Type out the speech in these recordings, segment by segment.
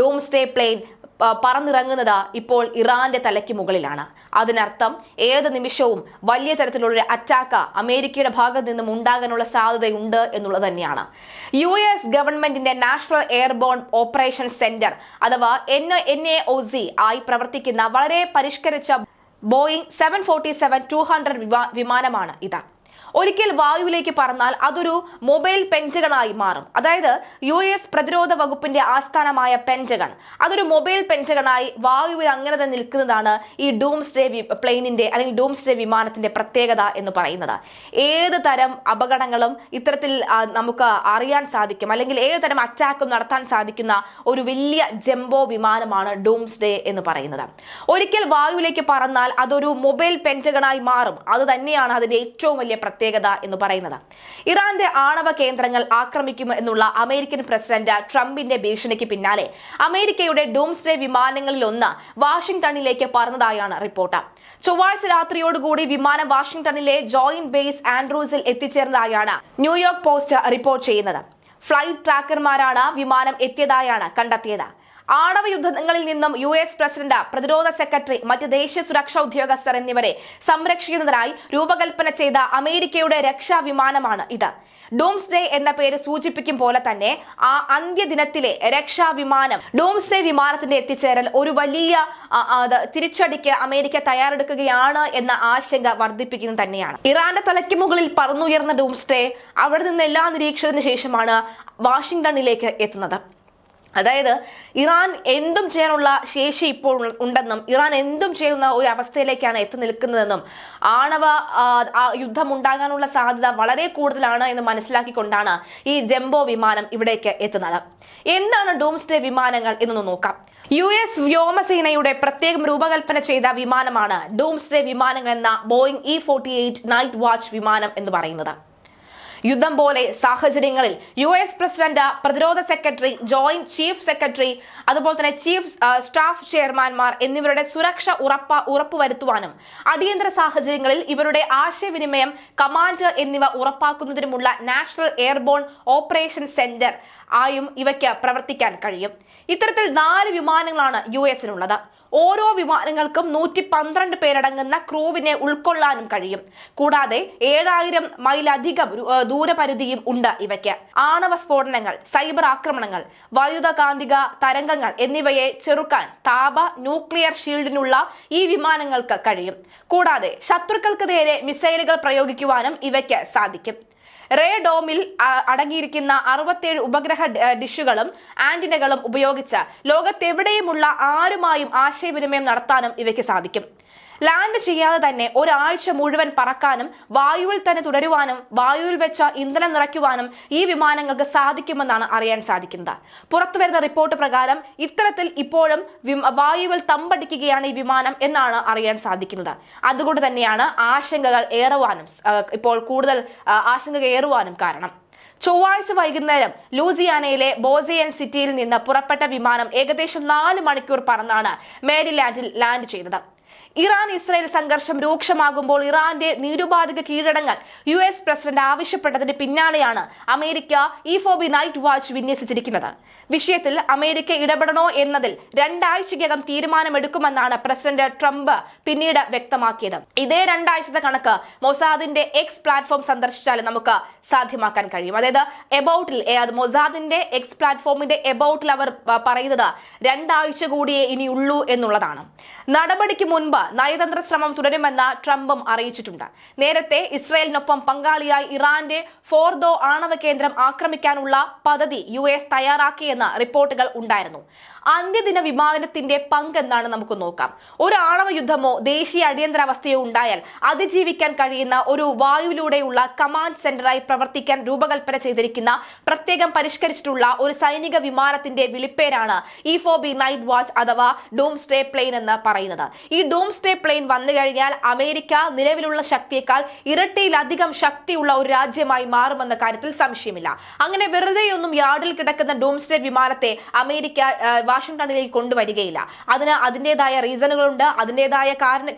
Doomsday plain പറന്നിറങ്ങുന്നത് ഇപ്പോൾ ഇറാന്റെ തലയ്ക്ക് മുകളിലാണ്. അതിനർത്ഥം ഏത് നിമിഷവും വലിയ തരത്തിലുള്ള അറ്റാക്ക് അമേരിക്കയുടെ ഭാഗത്ത് നിന്നും ഉണ്ടാകാനുള്ള സാധ്യതയുണ്ട് എന്നുള്ളത് തന്നെയാണ്. യു എസ് ഗവൺമെന്റിന്റെ നാഷണൽ എയർബോൺ ഓപ്പറേഷൻ സെന്റർ അഥവാ N N A O C ആയി പ്രവർത്തിക്കുന്ന വളരെ പരിഷ്കരിച്ച Boeing seven forty seven two hundred വിമാനമാണ് ഇത്. ഒരിക്കൽ വായുവിലേക്ക് പറന്നാൽ അതൊരു മൊബൈൽ പെന്റഗണായി മാറും. അതായത് യു എസ് പ്രതിരോധ വകുപ്പിന്റെ ആസ്ഥാനമായ പെന്റഗൺ. അതൊരു മൊബൈൽ പെന്റഗണായി വായുവിൽ അങ്ങനെ തന്നെ നിൽക്കുന്നതാണ് ഈ ഡൂംസ്ഡേ പ്ലെയിനിന്റെ അല്ലെങ്കിൽ ഡൂംസ്ഡേ വിമാനത്തിന്റെ പ്രത്യേകത എന്ന് പറയുന്നത്. ഏത് തരം അപകടങ്ങളും ഇത്തരത്തിൽ നമുക്ക് അറിയാൻ സാധിക്കും. അല്ലെങ്കിൽ ഏത് തരം അറ്റാക്കും നടത്താൻ സാധിക്കുന്ന ഒരു വലിയ ജംബോ വിമാനമാണ് ഡൂംസ്ഡേ എന്ന് പറയുന്നത്. ഒരിക്കൽ വായുവിലേക്ക് പറന്നാൽ അതൊരു മൊബൈൽ പെന്റഗണായി മാറും. അത് തന്നെയാണ് അതിന്റെ ഏറ്റവും വലിയ പ്രത്യേകത എന്ന് പറയുന്നത്. ഇറാന്റെ ആണവ കേന്ദ്രങ്ങൾ ആക്രമിക്കുമെന്നുള്ള അമേരിക്കൻ പ്രസിഡന്റ് ട്രംപിന്റെ ഭീഷണിക്ക് പിന്നാലെ അമേരിക്കയുടെ ഡൂംസ്ഡേ വിമാനങ്ങളിൽ ഒന്ന് വാഷിംഗ്ടണിലേക്ക് പറന്നതായാണ് റിപ്പോർട്ട്. ചൊവ്വാഴ്ച രാത്രിയോടുകൂടി വിമാനം വാഷിംഗ്ടണിലെ ജോയിന്റ് ബേസ് ആൻഡ്രൂസിൽ എത്തിച്ചേർന്നതായാണ് ന്യൂയോർക്ക് പോസ്റ്റ് റിപ്പോർട്ട് ചെയ്യുന്നത്. ഫ്ലൈറ്റ് ട്രാക്കർമാരാണ് വിമാനം എത്തിയതായാണ് കണ്ടെത്തിയത്. ആണവ യുദ്ധങ്ങളിൽ നിന്നും യു എസ് പ്രസിഡന്റ് പ്രതിരോധ സെക്രട്ടറി മറ്റ് ദേശീയ സുരക്ഷാ ഉദ്യോഗസ്ഥർ എന്നിവരെ സംരക്ഷിക്കുന്നതിനായി രൂപകൽപ്പന ചെയ്ത അമേരിക്കയുടെ രക്ഷാ വിമാനമാണ് ഇത്. ഡൂംസ്ഡേ എന്ന പേര് സൂചിപ്പിക്കും പോലെ തന്നെ ആ അന്ത്യദിനത്തിലെ രക്ഷാ വിമാനം ഡൂംസ്ഡേ വിമാനത്തിന്റെ എത്തിച്ചേരൽ ഒരു വലിയ തിരിച്ചടിക്ക് അമേരിക്ക തയ്യാറെടുക്കുകയാണ് എന്ന ആശങ്ക വർദ്ധിപ്പിക്കുന്നത് തന്നെയാണ്. ഇറാന്റെ തലയ്ക്ക് മുകളിൽ പറന്നുയർന്ന ഡൂംസ്ഡേ അവിടെ നിന്ന് എല്ലാ നിരീക്ഷണത്തിന് ശേഷമാണ് വാഷിംഗ്ടണിലേക്ക് എത്തുന്നത്. അതായത് ഇറാൻ എന്തും ചെയ്യാനുള്ള ശേഷി ഇപ്പോൾ ഉണ്ടെന്നും ഇറാൻ എന്തും ചെയ്യുന്ന ഒരു അവസ്ഥയിലേക്കാണ് എത്തി നിൽക്കുന്നതെന്നും ആണവ യുദ്ധം ഉണ്ടാകാനുള്ള സാധ്യത വളരെ കൂടുതലാണ് എന്ന് മനസ്സിലാക്കിക്കൊണ്ടാണ് ഈ ജംബോ വിമാനം ഇവിടേക്ക് എത്തുന്നത്. എന്താണ് ഡൂംസ്ഡേ വിമാനങ്ങൾ എന്നൊന്ന് നോക്കാം. യു എസ് വ്യോമസേനയുടെ പ്രത്യേകം രൂപകൽപ്പന ചെയ്ത വിമാനമാണ് ഡൂംസ്ഡേ വിമാനങ്ങൾ എന്ന Boeing E forty eight night watch വിമാനം എന്ന് പറയുന്നത്. യുദ്ധം പോലെ സാഹചര്യങ്ങളിൽ യു എസ് പ്രസിഡന്റ് പ്രതിരോധ സെക്രട്ടറി ജോയിന്റ് ചീഫ് സെക്രട്ടറി അതുപോലെ തന്നെ ചീഫ് സ്റ്റാഫ് ചെയർമാൻമാർ എന്നിവരുടെ സുരക്ഷ ഉറപ്പ ഉറപ്പുവരുത്തുവാനും അടിയന്തര സാഹചര്യങ്ങളിൽ ഇവരുടെ ആശയവിനിമയം കമാൻഡ് എന്നിവ ഉറപ്പാക്കുന്നതിനുമുള്ള നാഷണൽ എയർബോൺ ഓപ്പറേഷൻ സെന്റർ ആയും ഇവയ്ക്ക് പ്രവർത്തിക്കാൻ കഴിയും. ഇത്തരത്തിൽ നാല് വിമാനങ്ങളാണ് യു എസിനുള്ളത്. ഓരോ വിമാനങ്ങൾക്കും നൂറ്റി പന്ത്രണ്ട് പേരടങ്ങുന്ന ക്രൂവിനെ ഉൾക്കൊള്ളാനും കഴിയും. കൂടാതെ ഏഴായിരം മൈലധികം ദൂരപരിധിയും ഉണ്ട് ഇവയ്ക്ക്. ആണവ സ്ഫോടനങ്ങൾ സൈബർ ആക്രമണങ്ങൾ വൈദ്യുതകാന്തിക തരംഗങ്ങൾ എന്നിവയെ ചെറുക്കാൻ താപ ന്യൂക്ലിയർ ഷീൽഡിനുള്ള ഈ വിമാനങ്ങൾക്ക് കഴിയും. കൂടാതെ ശത്രുക്കൾക്ക് നേരെ മിസൈലുകൾ പ്രയോഗിക്കുവാനും ഇവയ്ക്ക് സാധിക്കും. റേ ഡോമിൽ അടങ്ങിയിരിക്കുന്ന അറുപത്തേഴ് ഉപഗ്രഹ ഡിഷുകളും ആന്റിനകളും ഉപയോഗിച്ച് ലോകത്തെവിടെയുമുള്ള ആരുമായും ആശയവിനിമയം നടത്താനും ഇവയ്ക്ക് സാധിക്കും. ലാൻഡ് ചെയ്യാതെ തന്നെ ഒരാഴ്ച മുഴുവൻ പറക്കാനും വായുവിൽ തന്നെ തുടരുവാനും വായുവിൽ വെച്ച ഇന്ധനം നിറയ്ക്കുവാനും ഈ വിമാനങ്ങൾക്ക് സാധിക്കുമെന്നാണ് അറിയാൻ സാധിക്കുന്നത്. പുറത്തുവരുന്ന റിപ്പോർട്ട് പ്രകാരം ഇത്തരത്തിൽ ഇപ്പോഴും വായുവിൽ തമ്പടിക്കുകയാണ് ഈ വിമാനം എന്നാണ് അറിയാൻ സാധിക്കുന്നത്. അതുകൊണ്ട് തന്നെയാണ് ആശങ്കകൾ ഏറുവാനും ഇപ്പോൾ കൂടുതൽ ആശങ്കകൾ ഏറുവാനും കാരണം. ചൊവ്വാഴ്ച വൈകുന്നേരം ലൂസിയാനയിലെ ബോസിയൻ സിറ്റിയിൽ നിന്ന് പുറപ്പെട്ട വിമാനം ഏകദേശം നാല് മണിക്കൂർ പറന്നാണ് മേരിലാൻഡിൽ ലാൻഡ് ചെയ്തത്. ഇറാൻ ഇസ്രായേൽ സംഘർഷം രൂക്ഷമാകുമ്പോൾ ഇറാന്റെ നിരുപാധിക കീഴടങ്ങൽ യു എസ് പ്രസിഡന്റ് ആവശ്യപ്പെട്ടതിന് പിന്നാലെയാണ് അമേരിക്ക ഇഫോബി ഫോബി നൈറ്റ് വാച്ച് വിന്യസിച്ചിരിക്കുന്നത്. വിഷയത്തിൽ അമേരിക്ക ഇടപെടണോ എന്നതിൽ രണ്ടാഴ്ചയ്ക്കകം തീരുമാനമെടുക്കുമെന്നാണ് പ്രസിഡന്റ് ട്രംപ് പിന്നീട് വ്യക്തമാക്കിയത്. ഇതേ രണ്ടാഴ്ചത്തെ കണക്ക് മൊസാദിന്റെ എക്സ് പ്ലാറ്റ്ഫോം സന്ദർശിച്ചാൽ നമുക്ക് സാധ്യമാക്കാൻ കഴിയും. അതായത് എബൌട്ടിൽ മൊസാദിന്റെ എക്സ് പ്ലാറ്റ്ഫോമിന്റെ എബൌട്ടിൽ അവർ പറയുന്നത് രണ്ടാഴ്ച കൂടിയേ ഇനിയുള്ളൂ എന്നുള്ളതാണ്. നടപടിക്ക് മുൻപ് നയതന്ത്ര ശ്രമം തുടരുമെന്ന് ട്രംപും അറിയിച്ചിട്ടുണ്ട്. നേരത്തെ ഇസ്രായേലിനൊപ്പം പങ്കാളിയായി ഇറാന്റെ ഫോർദോ ആണവ കേന്ദ്രം ആക്രമിക്കാനുള്ള പദ്ധതി യു എസ് തയ്യാറാക്കിയെന്ന് റിപ്പോർട്ടുകൾ ഉണ്ടായിരുന്നു. അന്ത്യദിന വിമാനത്തിന്റെ പങ്ക് എന്താണ് നമുക്ക് നോക്കാം. ഒരു ആണവ യുദ്ധമോ ദേശീയ അടിയന്തരാവസ്ഥയോ ഉണ്ടായാൽ അതിജീവിക്കാൻ കഴിയുന്ന ഒരു വായുവിലൂടെയുള്ള കമാൻഡ് സെന്ററായി പ്രവർത്തിക്കാൻ രൂപകൽപ്പന ചെയ്തിരിക്കുന്ന പ്രത്യേകം പരിഷ്കരിച്ചിട്ടുള്ള ഒരു സൈനിക വിമാനത്തിന്റെ വിളിപ്പേരാണ് E four B night watch അഥവാ ഡൂം സ്റ്റേ പ്ലെയിൻ എന്ന് പറയുന്നത്. ഈ ഡൂം ഡൂംസ്റ്റേ പ്ലെയിൻ വന്നു കഴിഞ്ഞാൽ അമേരിക്ക നിലവിലുള്ള ശക്തിയേക്കാൾ ഇരട്ടിയിലധികം ശക്തിയുള്ള ഒരു രാജ്യമായി മാറുമെന്ന കാര്യത്തിൽ സംശയമില്ല. അങ്ങനെ വെറുതെയൊന്നും യാർഡിൽ കിടക്കുന്ന ഡൂംസ്റ്റേ വിമാനത്തെ അമേരിക്ക വാഷിംഗ്ടണിലേക്ക് കൊണ്ടുവരികയില്ല. അതിന് അതിന്റെതായ റീസണുകളുണ്ട് അതിന്റെതായ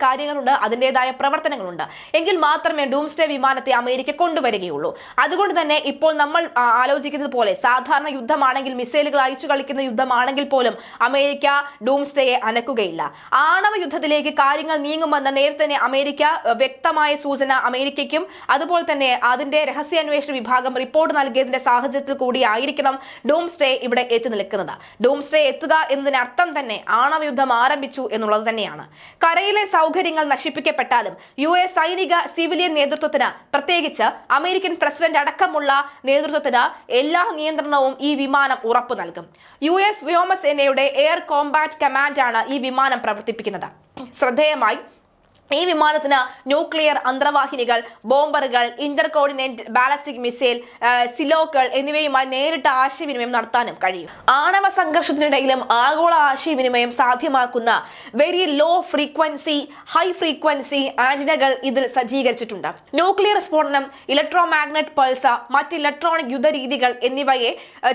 കാര്യങ്ങളുണ്ട് അതിന്റെതായ പ്രവർത്തനങ്ങളുണ്ട്. എങ്കിൽ മാത്രമേ ഡൂംസ്റ്റേ വിമാനത്തെ അമേരിക്ക കൊണ്ടുവരികയുള്ളൂ. അതുകൊണ്ട് തന്നെ ഇപ്പോൾ നമ്മൾ ആലോചിക്കുന്നത് പോലെ സാധാരണ യുദ്ധമാണെങ്കിൽ മിസൈലുകൾ അയച്ചു കളിക്കുന്ന യുദ്ധമാണെങ്കിൽ പോലും അമേരിക്ക ഡൂംസ്റ്റേയെ അനക്കുകയില്ല. ആണവ യുദ്ധത്തിലേക്ക് കാര്യങ്ങൾ നീങ്ങുമെന്ന് നേരത്തെ അമേരിക്ക വ്യക്തമായ സൂചന അമേരിക്കയ്ക്കും അതുപോലെ തന്നെ അതിന്റെ രഹസ്യാന്വേഷണ വിഭാഗം റിപ്പോർട്ട് നൽകിയതിന്റെ സാഹചര്യത്തിൽ കൂടിയായിരിക്കണം ഡൂംസ്റ്റേ ഇവിടെ എത്തി നിൽക്കുന്നത്. ഡൂംസ്റ്റേ എത്തുക എന്നതിനർത്ഥം തന്നെ ആണവയുദ്ധം ആരംഭിച്ചു എന്നുള്ളത് തന്നെയാണ്. കരയിലെ സൗകര്യങ്ങൾ നശിപ്പിക്കപ്പെട്ടാലും യു എസ് സൈനിക സിവിലിയൻ നേതൃത്വത്തിന് പ്രത്യേകിച്ച് അമേരിക്കൻ പ്രസിഡന്റ് അടക്കമുള്ള നേതൃത്വത്തിന് എല്ലാ നിയന്ത്രണവും ഈ വിമാനം ഉറപ്പു നൽകും. യു എസ് വ്യോമസേനയുടെ എയർ കോമ്പാറ്റ് കമാൻഡാണ് ഈ വിമാനം പ്രവർത്തിപ്പിക്കുന്നത്. ശ്രദ്ധേയമായി ഈ വിമാനത്തിന് ന്യൂക്ലിയർ അന്തർവാഹിനികൾ ബോംബറുകൾ ഇന്റർ കോർഡിനേറ്റ് ബാലസ്റ്റിക് മിസൈൽ സിലോക്കൾ എന്നിവയുമായി നേരിട്ട് ആശയവിനിമയം നടത്താനും കഴിയും. ആണവ സംഘർഷത്തിനിടയിലും ആഗോള ആശയവിനിമയം സാധ്യമാക്കുന്ന very low frequency high frequency ആന്റിനകൾ ഇതിൽ സജ്ജീകരിച്ചിട്ടുണ്ട്. ന്യൂക്ലിയർ സ്ഫോടനം ഇലക്ട്രോ മാഗ്നറ്റ് പൾസ മറ്റ് ഇലക്ട്രോണിക് യുദ്ധരീതികൾ എന്നിവയെ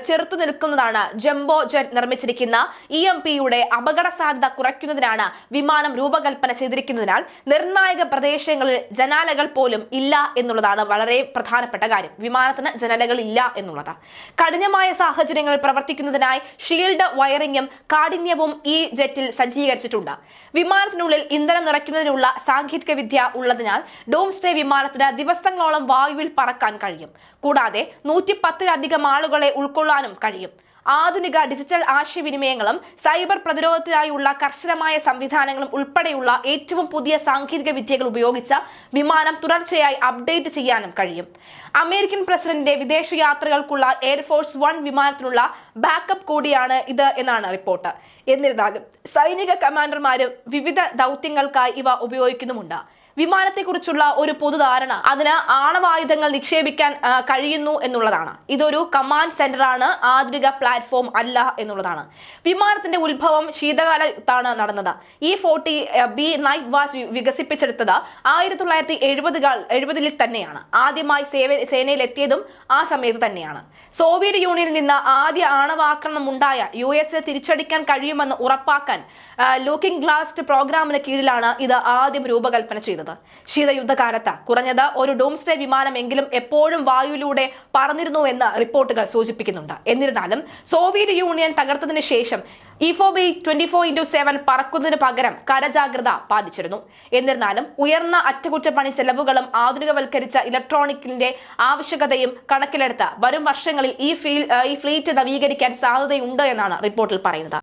ചെറുത്തു നിൽക്കുന്നതാണ് ജംബോ ജെറ്റ് നിർമ്മിച്ചിരിക്കുന്ന ഇ എം പിയുടെ അപകട സാധ്യത കുറയ്ക്കുന്നതിനാണ് വിമാനം രൂപകൽപ്പന ചെയ്തിരിക്കുന്നതിനാൽ നിർണായക പ്രദേശങ്ങളിൽ ജനാലകൾ പോലും ഇല്ല എന്നുള്ളതാണ് വളരെ പ്രധാനപ്പെട്ട കാര്യം. വിമാനത്തിന് ജനലകൾ ഇല്ല എന്നുള്ളത്. കഠിനമായ സാഹചര്യങ്ങളിൽ പ്രവർത്തിക്കുന്നതിനായി ഷീൽഡ് വയറിംഗും കാഠിന്യവും ഈ ജെറ്റിൽ സജ്ജീകരിച്ചിട്ടുണ്ട്. വിമാനത്തിനുള്ളിൽ ഇന്ധനം നിറയ്ക്കുന്നതിനുള്ള സാങ്കേതിക വിദ്യ ഉള്ളതിനാൽ ഡോം സ്റ്റേ വിമാനത്തിന് ദിവസങ്ങളോളം വായുവിൽ പറക്കാൻ കഴിയും. കൂടാതെ നൂറ്റി പത്തിലധികം ആളുകളെ ഉൾക്കൊള്ളാനും കഴിയും. ആധുനിക ഡിജിറ്റൽ ആശയവിനിമയങ്ങളും സൈബർ പ്രതിരോധത്തിനായുള്ള കർശനമായ സംവിധാനങ്ങളും ഉൾപ്പെടെയുള്ള ഏറ്റവും പുതിയ സാങ്കേതിക വിദ്യകൾ ഉപയോഗിച്ച വിമാനം തുടർച്ചയായി അപ്ഡേറ്റ് ചെയ്യാനും കഴിയും. അമേരിക്കൻ പ്രസിഡന്റിന്റെ വിദേശയാത്രകൾക്കുള്ള എയർഫോഴ്സ് വൺ വിമാനത്തിനുള്ള ബാക്കപ്പ് കൂടിയാണ് ഇത് എന്നാണ് റിപ്പോർട്ട് എന്നിരുന്നാലും സൈനിക കമാൻഡർമാരും വിവിധ ദൗത്യങ്ങൾക്കായി ഇവ ഉപയോഗിക്കുന്നുമുണ്ട്. വിമാനത്തെക്കുറിച്ചുള്ള ഒരു പൊതുധാരണ. അതിന് ആണവായുധങ്ങൾ നിക്ഷേപിക്കാൻ കഴിയുന്നു എന്നുള്ളതാണ്. ഇതൊരു കമാൻഡ് സെന്റർ ആണ് ആധുനിക പ്ലാറ്റ്ഫോം അല്ല എന്നുള്ളതാണ്. വിമാനത്തിന്റെ ഉത്ഭവം ശീതകാലത്താണ് നടന്നത്. ഈ ഫോർട്ടി ബി നൈറ്റ് വാച്ച് വികസിപ്പിച്ചെടുത്തത് ആയിരത്തി തൊള്ളായിരത്തി എഴുപതുകൾ എഴുപതിൽ തന്നെയാണ്. ആദ്യമായി സേവ സേനയിൽ എത്തിയതും ആ സമയത്ത് തന്നെയാണ്. സോവിയറ്റ് യൂണിയനിൽ നിന്ന് ആദ്യ ആണവാക്രമണം ഉണ്ടായ യു എസ് തിരിച്ചടിക്കാൻ കഴിയുമെന്ന് ഉറപ്പാക്കാൻ ലൂക്കിംഗ് ഗ്ലാസ്റ്റ് പ്രോഗ്രാമിന് കീഴിലാണ് ഇത് ആദ്യം രൂപകൽപ്പന ചെയ്തത്. ഉണ്ടായിരുന്നത് ശീതയുദ്ധകാലത്ത് കുറഞ്ഞത് ഒരു ഡൂംസ്ഡേ വിമാനമെങ്കിലും എപ്പോഴും വായുവിലൂടെ പറന്നിരുന്നു എന്ന് റിപ്പോർട്ടുകൾ സൂചിപ്പിക്കുന്നുണ്ട്. എന്നിരുന്നാലും സോവിയറ്റ് യൂണിയൻ തകർത്തതിന് ശേഷം ഇഫോബി ട്വന്റി ഫോർ ഇന്റു സെവൻ പറക്കുന്നതിന് പകരം കരജാഗ്രത പാലിച്ചിരുന്നു. എന്നിരുന്നാലും ഉയർന്ന അറ്റകുറ്റപ്പണി ചെലവുകളും ആധുനികവൽക്കരിച്ച ഇലക്ട്രോണിക്കിന്റെ ആവശ്യകതയും കണക്കിലെടുത്ത് വരും വർഷങ്ങളിൽ ഈ ഫീൽ ഈ ഫ്ലീറ്റ് നവീകരിക്കാൻ സാധ്യതയുണ്ട് എന്നാണ് റിപ്പോർട്ടിൽ പറയുന്നത്.